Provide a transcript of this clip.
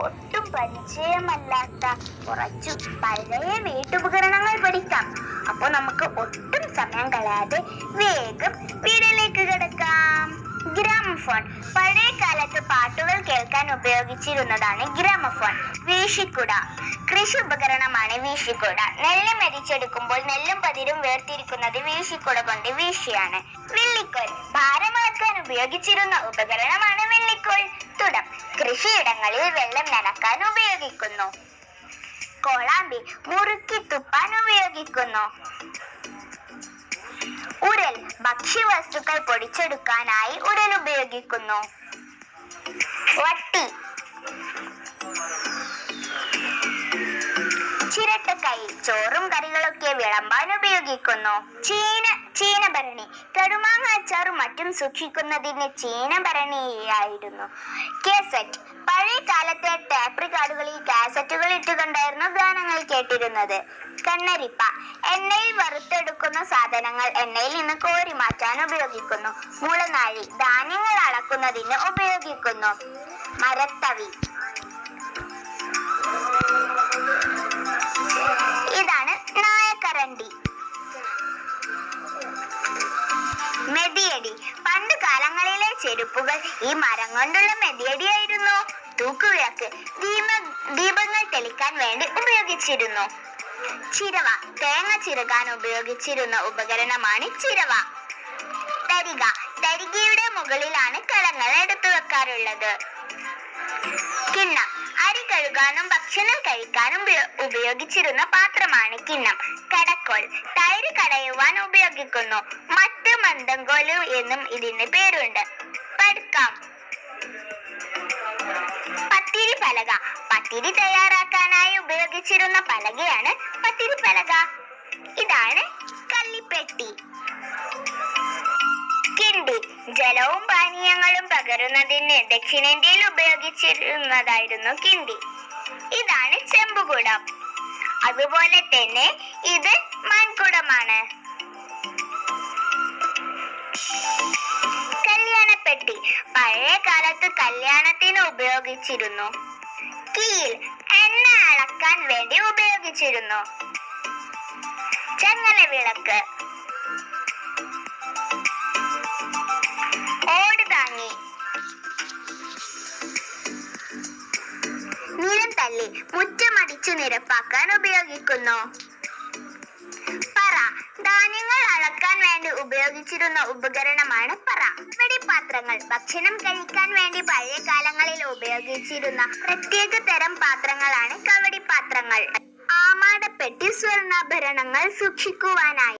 ഒട്ടും പരിചയമല്ലാത്ത കുറച്ചു പഴയ വീട്ടുപകരണങ്ങൾ പഠിക്കാം. അപ്പോൾ നമുക്ക് ഒട്ടും സമയം കളയാതെ വേഗം വീടിലേക്ക് കിടക്കാം. ഗ്രാമഫോൺ. പഴയ കാലത്ത് പാട്ടുകൾ കേൾക്കാൻ ഉപയോഗിച്ചിരുന്നതാണ് ഗ്രാമഫോൺ. വീശിക്കുട. കൃഷി ഉപകരണമാണ് വീശിക്കുട. നെല്ല് മരിച്ചെടുക്കുമ്പോൾ നെല്ലും പതിരും വേർതിരിക്കുന്നത് വീശിക്കുട കൊണ്ട് വീശിയാണ്. വെള്ളിക്കോൽ. ഭാരമാക്കാൻ ഉപയോഗിച്ചിരുന്ന ഉപകരണമാണ് വെള്ളിക്കോൽ. തുടം കൃഷിയിടങ്ങളിൽ വെള്ളം നനക്കാൻ ഉപയോഗിക്കുന്നു. കോളാമ്പി മുറുക്കി തുപ്പാൻ ഉപയോഗിക്കുന്നു. ഉരൽ ഭക്ഷ്യവസ്തുക്കൾ പൊടിച്ചെടുക്കാനായി ഉരൽ ഉപയോഗിക്കുന്നു. വട്ടി. ചിരട്ടക്കൈ ചോറും കറികളൊക്കെ വിളമ്പാൻ ഉപയോഗിക്കുന്നു. ചീന ചീനഭരണി കടുമാങ്ങ അച്ചാറും മറ്റും സൂക്ഷിക്കുന്നതിന് ചീനഭരണിയായിരുന്നു കേസറ്റ്. പഴയ കാലത്തെ ടേപ്പ് റിക്കാർഡുകളിൽ കാസറ്റുകൾ ഇട്ടുകൊണ്ടായിരുന്നു ഗാനങ്ങൾ കേട്ടിരുന്നത്. കണ്ണരിപ്പ. എണ്ണയിൽ വറുത്തെടുക്കുന്ന സാധനങ്ങൾ എണ്ണയിൽ നിന്ന് കോരി മാറ്റാൻ ഉപയോഗിക്കുന്നു. മുളനാഴി ധാന്യങ്ങൾ അളക്കുന്നതിന് ഉപയോഗിക്കുന്നു. മരത്തവി. മെതിയടി പണ്ട് കാലങ്ങളിലെ ചെരുപ്പുകൾ ഈ മരം കൊണ്ടുള്ള മെതിയടിയായിരുന്നു. തൂക്കുവിളക്ക് ദീപ ദീപങ്ങൾ തെളിക്കാൻ വേണ്ടി ഉപയോഗിച്ചിരുന്നു. ചിരവ തേങ്ങ ചിരകാൻ ഉപയോഗിച്ചിരുന്ന ഉപകരണമാണ് ചിരവ. തരിക തരികയുടെ മുകളിലാണ് കലങ്ങൾ എടുത്തു വെക്കാറുള്ളത് കിണ്ണം അരി കഴുകാനും ഭക്ഷണം കഴിക്കാനും ഉപയോഗിച്ചിരുന്ന പാത്രമാണ് കിണ്ണം. കടക്കോൽ. തൈര് കടയുവാൻ ഉപയോഗിക്കുന്നു. മറ്റ് മന്ദങ്കോൽ എന്നും ഇതിന് പേരുണ്ട്. പടുക്കാം. പത്തിരി പലക. പത്തിരി തയ്യാറാക്കാനായി ഉപയോഗിച്ചിരുന്ന പലകയാണ് പത്തിരി പലക. ഇതാണ് കള്ളിപ്പെട്ടി. കിണ്ടി. ജലവും പാനീയങ്ങളും പകരുന്നതിന് ദക്ഷിണേന്ത്യയിൽ ഉപയോഗിച്ചിരുന്നതായിരുന്നു കിണ്ടി. ഇതാണ് ചെമ്പുകുടം. അതുപോലെ തന്നെ ഇത് മൺകുടമാണ് കല്യാണപ്പെട്ടി. പഴയ കാലത്ത് കല്യാണത്തിന് ഉപയോഗിച്ചിരുന്നു. കീൽ എണ്ണ അളക്കാൻ വേണ്ടി ഉപയോഗിച്ചിരുന്നു. ചങ്ങല വിളക്ക്. തല്ലി മുറ്റമടിച്ചു നിരപ്പാക്കാൻ ഉപയോഗിക്കുന്നു. പറ ധാന്യങ്ങൾ അളക്കാൻ വേണ്ടി ഉപയോഗിച്ചിരുന്ന ഉപകരണമാണ് പറ. പാത്രങ്ങൾ ഭക്ഷണം കഴിക്കാൻ വേണ്ടി പഴയ കാലങ്ങളിൽ ഉപയോഗിച്ചിരുന്ന പ്രത്യേക തരം പാത്രങ്ങളാണ് കവടി പാത്രങ്ങൾ. ആമാടപ്പെട്ടി സ്വർണാഭരണങ്ങൾ സൂക്ഷിക്കുവാനായി.